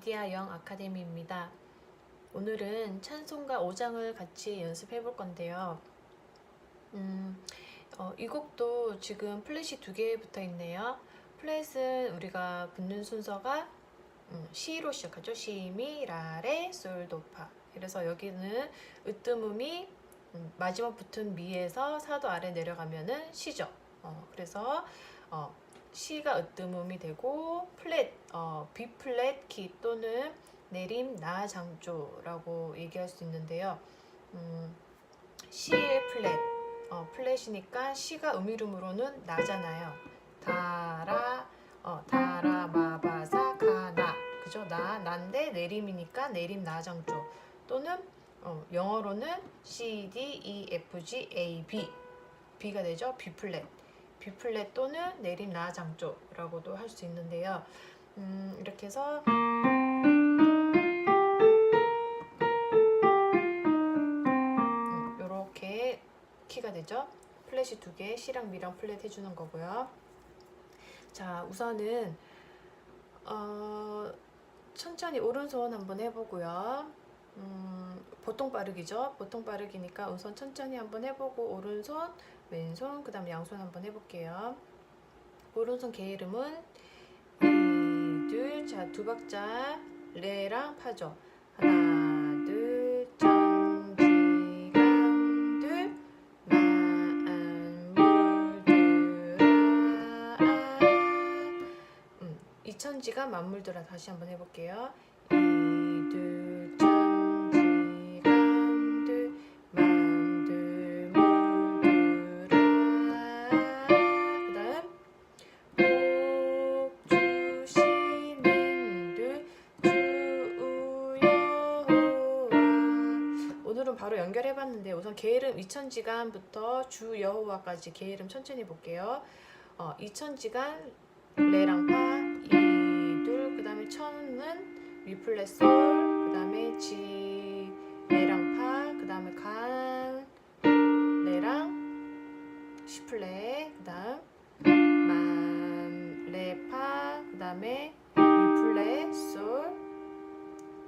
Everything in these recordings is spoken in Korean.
리디아 영 아카데미입니다. 오늘은 찬송가 5장을 같이 연습해 볼 건데요. 음, 어, 이 곡도 지금 플랫이 두 개 붙어 있네요. 플랫은 우리가 붙는 순서가 음, 시로 시작하죠. 시, 미, 라, 레, 솔, 도, 파. 그래서 여기는 으뜸음이 음, 마지막 붙은 미에서 사도 아래 내려가면은 시죠. 어, 그래서 어, 시가 으뜸음이 되고 플랫, 어, B 플랫 키 또는 내림 나 장조라고 얘기할 수 있는데요. 음, C의 플랫, 어, 플랫이니까 C가 음이름으로는 나잖아요. 다라, 어, 다라 마바사 가나, 그죠? 나, 난데 내림이니까 내림 나 장조 또는 어, 영어로는 C, D, E, F, G, A, B, B가 되죠? B 플랫. B 플랫 또는 내림 나 장조라고도 할 수 있는데요. 음, 이렇게 해서 음, 이렇게 키가 되죠. 플랫이 두 개, C랑 미랑 플랫 해주는 거고요. 자, 우선은 어, 천천히 오른손 한번 해보고요. 음, 보통 빠르기죠. 보통 빠르기니까 우선 천천히 한번 해보고 오른손, 왼손, 그 다음 양손 한번 해볼게요. 오른손 개 이름은 이, 둘, 자, 두 박자 레랑 파죠. 하나, 둘, 천지강, 둘, 만물들아. 음, 이천지가 만물들아 다시 한번 해볼게요. 우선 게으름 이천지간부터 주 여호와까지 게으름 천천히 볼게요. 어, 이천지간 레랑 파 이 둘 그 다음에 천은 위 플랫 솔 그 다음에 지 레랑 파 그 다음에 간 레랑 시 플랫 그다음 만 레파 그 다음에 위 플랫 솔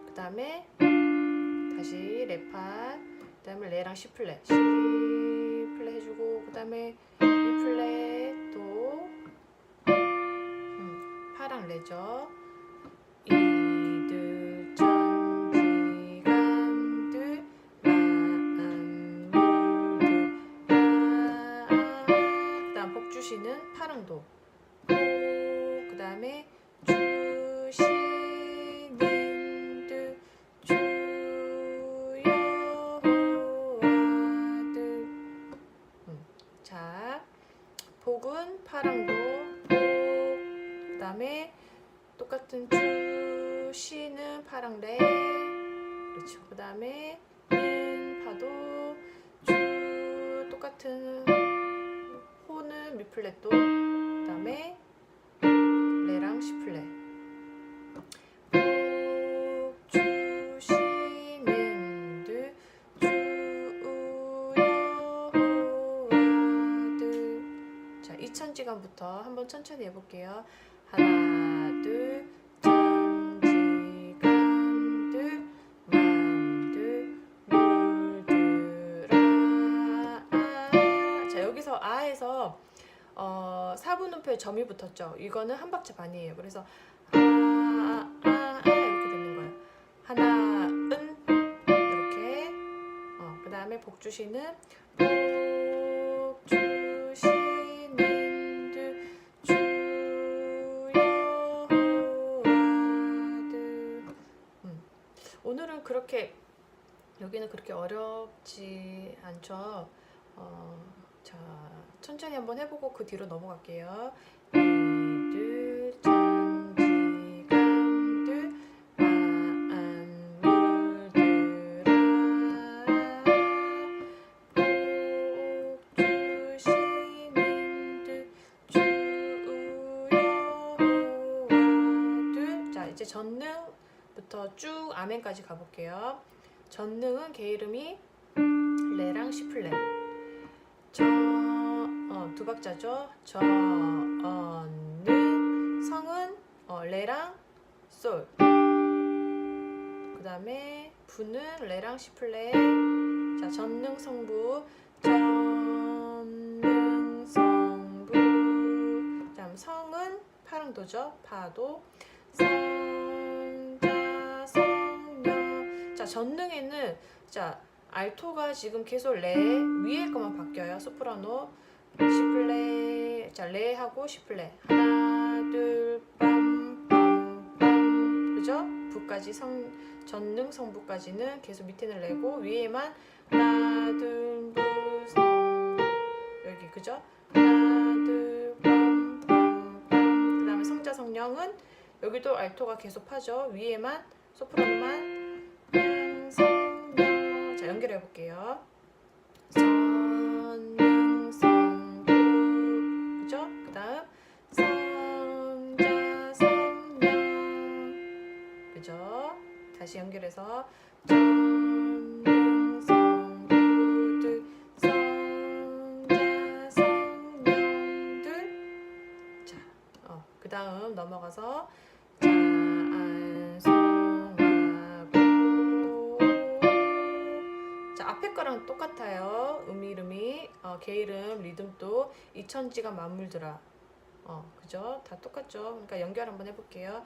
그 다음에 다시 레 파 그 다음에 레랑 시 플랫 시 플랫 해주고 그 다음에 위 플랫 또 음, 파랑 레죠. 다음에 민 파도 주 똑같은 호는 미플랫도 그 다음에 레랑 시플랫 자, 이천지간부터 한번 천천히 해볼게요. 하나, 어, 사분음표에 점이 붙었죠. 이거는 한 박자 반이에요. 그래서 아, 아, 아, 아 이렇게 되는 거예요. 하나, 은 이렇게. 어, 그 다음에 복 주시는 복 주시는 들 주여호와들 음. 오늘은 그렇게 여기는 그렇게 어렵지 않죠. 어, 자 천천히 한번 해보고 그 뒤로 넘어갈게요. 전능부터 쭉 아멘까지 가볼게요. 전능은 개 이름이 레랑 시플랫 저, 어, 두 박자죠. 저, 어, 는 성은 어, 레랑 솔 다음에 부는 레랑 시 플랫. 자, 전능 성부. 전능 성부. 다음 성은 파랑도죠. 파도. 성자 성녀. 자, 전능에는 자, 알토가 지금 계속 레 위에 것만 바뀌어요. 소프라노. 시플레. 자, 레하고 시플레. 하나, 둘, 빰, 빰, 빰. 그죠? 부까지 성 전능 성부까지는 계속 밑에는 레고 위에만 하나, 둘, 부, 성. 여기 그죠? 하나, 둘, 빰, 빰, 빰. 그다음에 성자 성령은 여기도 알토가 계속 하죠. 위에만 소프라노만 연결해 볼게요. 다시 연결해서 전능 성부들 성자 성령들 자, 어, 그다음 넘어가서 이름이 어, 개 이름 리듬도 이천지가 맞물더라. 어 그죠? 다 똑같죠? 그러니까 연결 한번 해볼게요.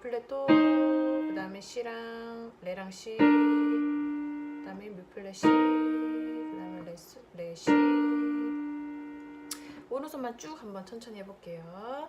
플랫도 그 다음에 시랑 레랑 시 그 다음에 뮤플렛 시 그 다음에 레스 레시 오른손만 쭉 한번 천천히 해볼게요.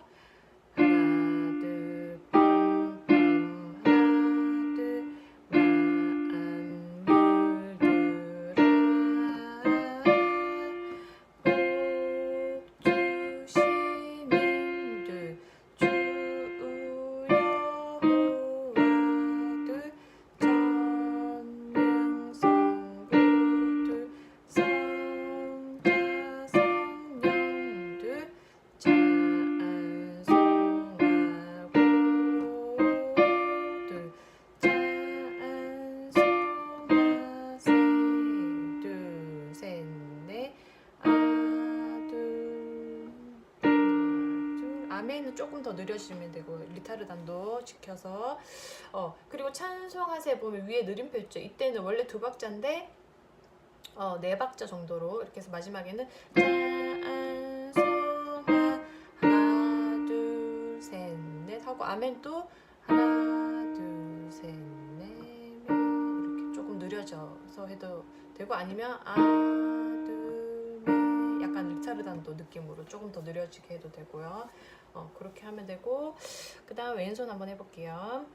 있죠 이때는 원래 두 박자인데 어, 네 박자 정도로 이렇게 해서 마지막에는 찬송하 하나 둘 셋 넷 하고 아멘도 하나 둘 셋 넷 이렇게 조금 느려져서 해도 되고 아니면 아둘넷 약간 리차르단도 느낌으로 조금 더 느려지게 해도 되고요. 어, 그렇게 하면 되고 그 다음 왼손 한번 해볼게요.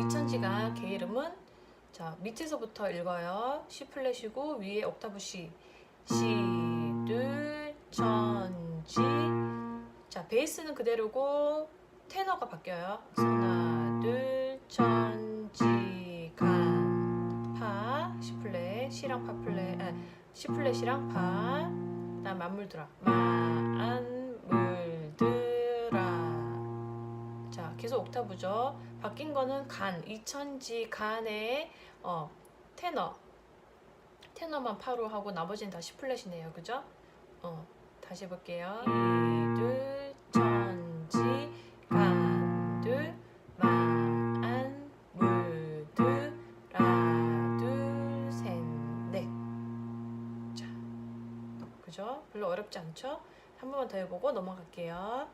이천지가 개 이름은 자 밑에서부터 읽어요. C 플랫이고 위에 옥타브 C, 시둘 천지. 자 베이스는 그대로고 테너가 바뀌어요. 하나 둘 천지 간파 C 플랫 C랑 파 플랫 아, C 플랫이랑 파 그다음 만물들아 만물들아 자 계속 옥타브죠. 바뀐 거는 간, 이천지 간의 어, 테너. 테너만 파로 하고 나머지는 다 시 플랫이네요. 그죠? 어, 다시 해볼게요. 이둘 천지 간둘 만물들 라둘 셋넷 자, 그죠? 별로 어렵지 않죠? 한 번만 더 해보고 넘어갈게요.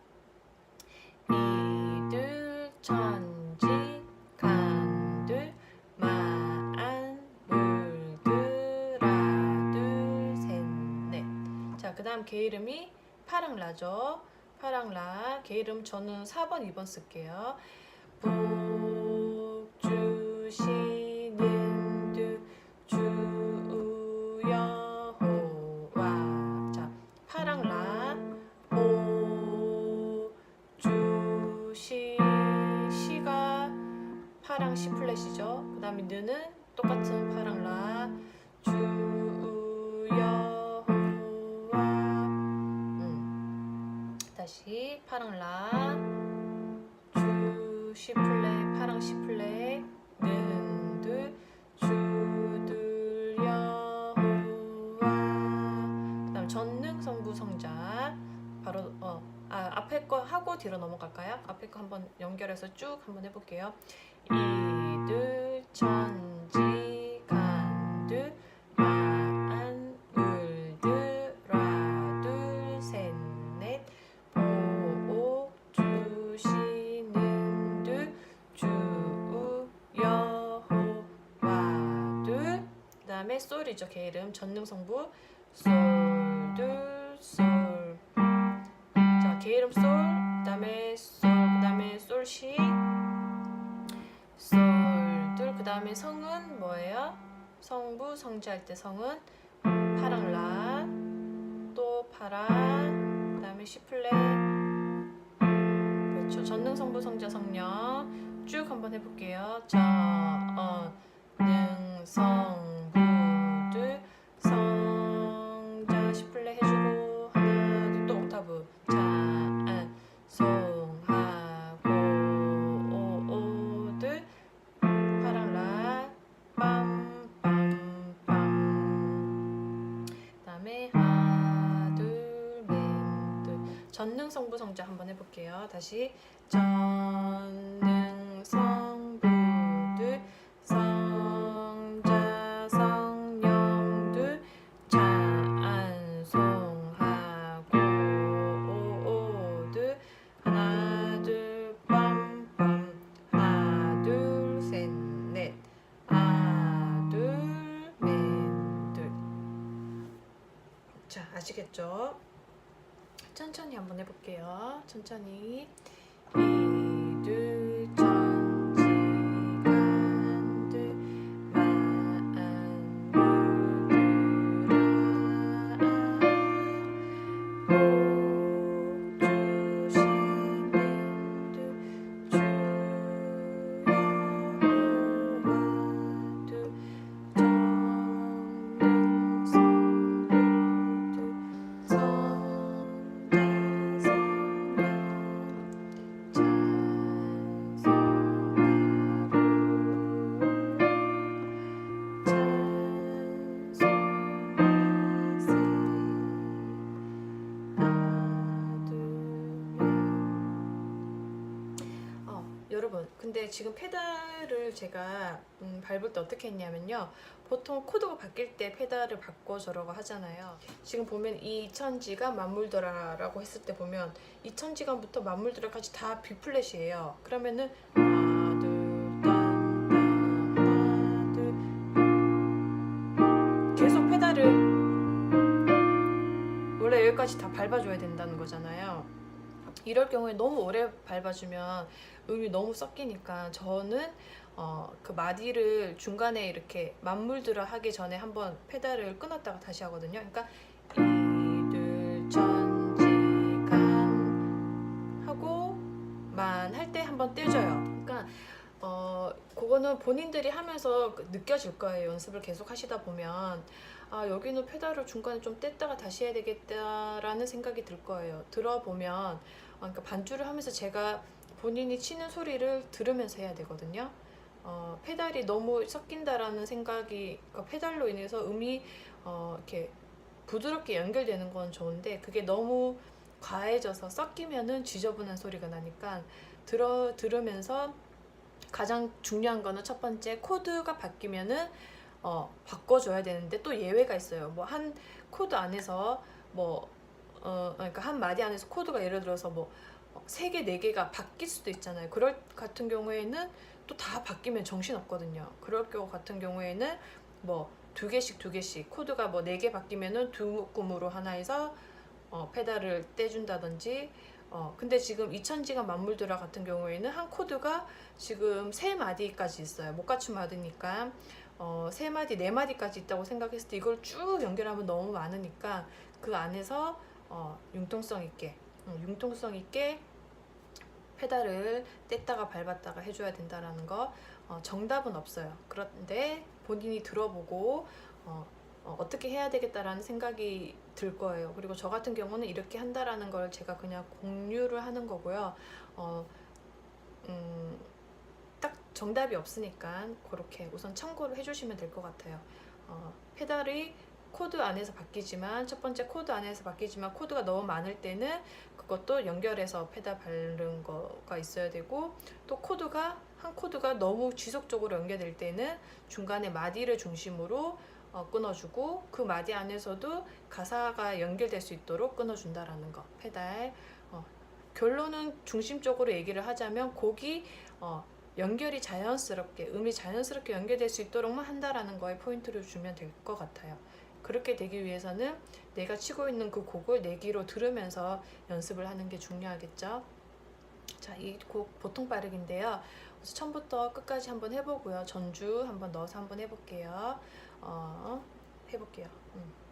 개 이름이 파랑라죠. 파랑라. 개 이름 저는 4번, 2번 쓸게요. 복 주시는 주 주여 호와. 자, 파랑라. 복 주시 시가 파랑 시 플랫이죠. 그 다음에 느는 똑같은 파랑 앞에 거 한번 연결해서 쭉 한번 해볼게요. 이들 천지 간들 만 울드 라 둘셋넷 보호 주시는 두주 여호와 둘 그다음에 솔이죠 개 이름. 전능성부 솔둘솔 성부, 성지할 때 성은 파랑 라, 또 파랑, 그다음에 시 플랫, 그렇죠. 전능 성부, 성자, 성녀 쭉 한번 해볼게요. 자, 어, 능, 성부, 전능 성부 성자 한번 해볼게요. 다시 전 근데 지금 페달을 제가 음, 밟을 때 어떻게 했냐면요. 보통 코드가 바뀔 때 페달을 바꿔줘라고 하잖아요. 지금 보면 이 천지가 만물더라 라고 했을 때 보면 이 천지간부터 만물더라까지 다 B 플랫이에요. 그러면은 둘 계속 페달을 원래 여기까지 다 밟아줘야 된다는 거잖아요. 이럴 경우에 너무 오래 밟아주면 음이 너무 섞이니까 저는 어, 그 마디를 중간에 이렇게 맞물들어 하기 전에 한번 페달을 끊었다가 다시 하거든요. 그러니까 이들 천지간 하고 만 할 때 한번 떼줘요. 그러니까 어 그거는 본인들이 하면서 그 느껴질 거예요. 연습을 계속 하시다 보면 아 여기는 페달을 중간에 좀 뗐다가 다시 해야 되겠다라는 생각이 들 거예요. 들어보면 어, 그러니까 반주를 하면서 제가 본인이 치는 소리를 들으면서 해야 되거든요. 어, 페달이 너무 섞인다라는 생각이 그러니까 페달로 인해서 음이 어, 이렇게 부드럽게 연결되는 건 좋은데 그게 너무 과해져서 섞이면은 지저분한 소리가 나니까 들어 들으면서 가장 중요한 거는 첫 번째 코드가 바뀌면은 어, 바꿔줘야 되는데 또 예외가 있어요. 뭐 한 코드 안에서 뭐 어, 그러니까 한 마디 안에서 코드가 예를 들어서 뭐 세 개, 네 개가 바뀔 수도 있잖아요. 그럴 같은 경우에는 또 다 바뀌면 정신 없거든요. 그럴 경우 같은 경우에는 뭐 두 개씩 두 개씩 코드가 뭐 네 개 바뀌면은 두 묶음으로 하나 해서 어, 페달을 떼준다든지 어, 근데 지금 이천지가 만물드라 같은 경우에는 한 코드가 지금 세 마디까지 있어요. 못 갖춘 마디니까 어, 세 마디, 네 마디까지 있다고 생각했을 때 이걸 쭉 연결하면 너무 많으니까 그 안에서 어, 융통성 있게, 음, 융통성 있게 페달을 뗐다가 밟았다가 해줘야 된다라는 거 어, 정답은 없어요. 그런데 본인이 들어보고 어, 어, 어 떻게 해야 되겠다라는 생각이 들 거예요. 그리고 저 같은 경우는 이렇게 한다라는 걸 제가 그냥 공유를 하는 거고요. 어, 음, 딱 정답이 없으니까 그렇게 우선 참고를 해주시면 될 것 같아요. 어, 페달이 코드 안에서 바뀌지만 첫 번째 코드 안에서 바뀌지만 코드가 너무 많을 때는 그 그것도 연결해서 페달 바른 거가 있어야 되고 또 코드가 한 코드가 너무 지속적으로 연결될 때는 중간에 마디를 중심으로 어, 끊어주고 그 마디 안에서도 가사가 연결될 수 있도록 끊어준다라는 거 페달 어, 결론은 중심적으로 얘기를 하자면 곡이 어, 연결이 자연스럽게 음이 자연스럽게 연결될 수 있도록만 한다라는 거에 포인트를 주면 될 것 같아요. 그렇게 되기 위해서는 내가 치고 있는 그 곡을 내 귀로 들으면서 연습을 하는 게 중요하겠죠. 자, 이 곡 보통 빠르기인데요. 그래서 처음부터 끝까지 한번 해보고요. 전주 한번 넣어서 한번 해볼게요. 어, 해볼게요. 음.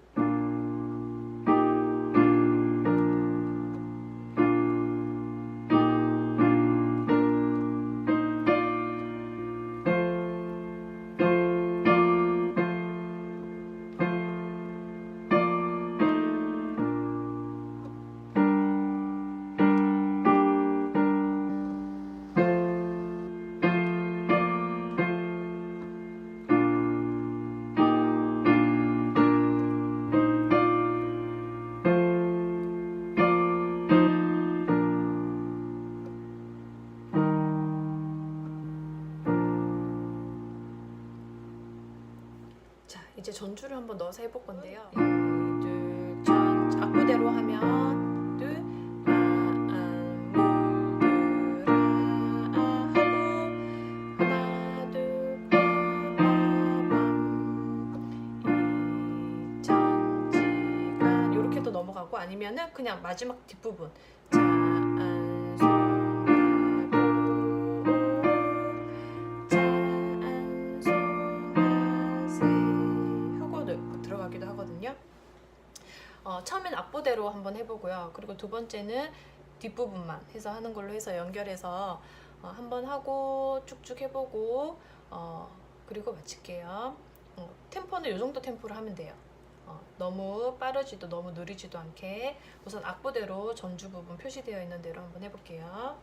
넣어서 해볼 건데요. 이, 악보대로 하면 둘, 아, 안, 무, 들, 아, 아 하고 하나, 둘, 빠, 빠, 밤, 이천 지간 이렇게도 넘어가고 아니면은 그냥 마지막 뒷부분 자, 악보대로 한번 해보고요. 그리고 두 번째는 뒷부분만 해서 하는 걸로 해서 연결해서 어, 한번 하고 쭉쭉 해보고 어, 그리고 마칠게요. 어, 템포는 이 정도 템포로 하면 돼요. 어, 너무 빠르지도 너무 느리지도 않게 우선 악보대로 전주 부분 표시되어 있는 대로 한번 해볼게요.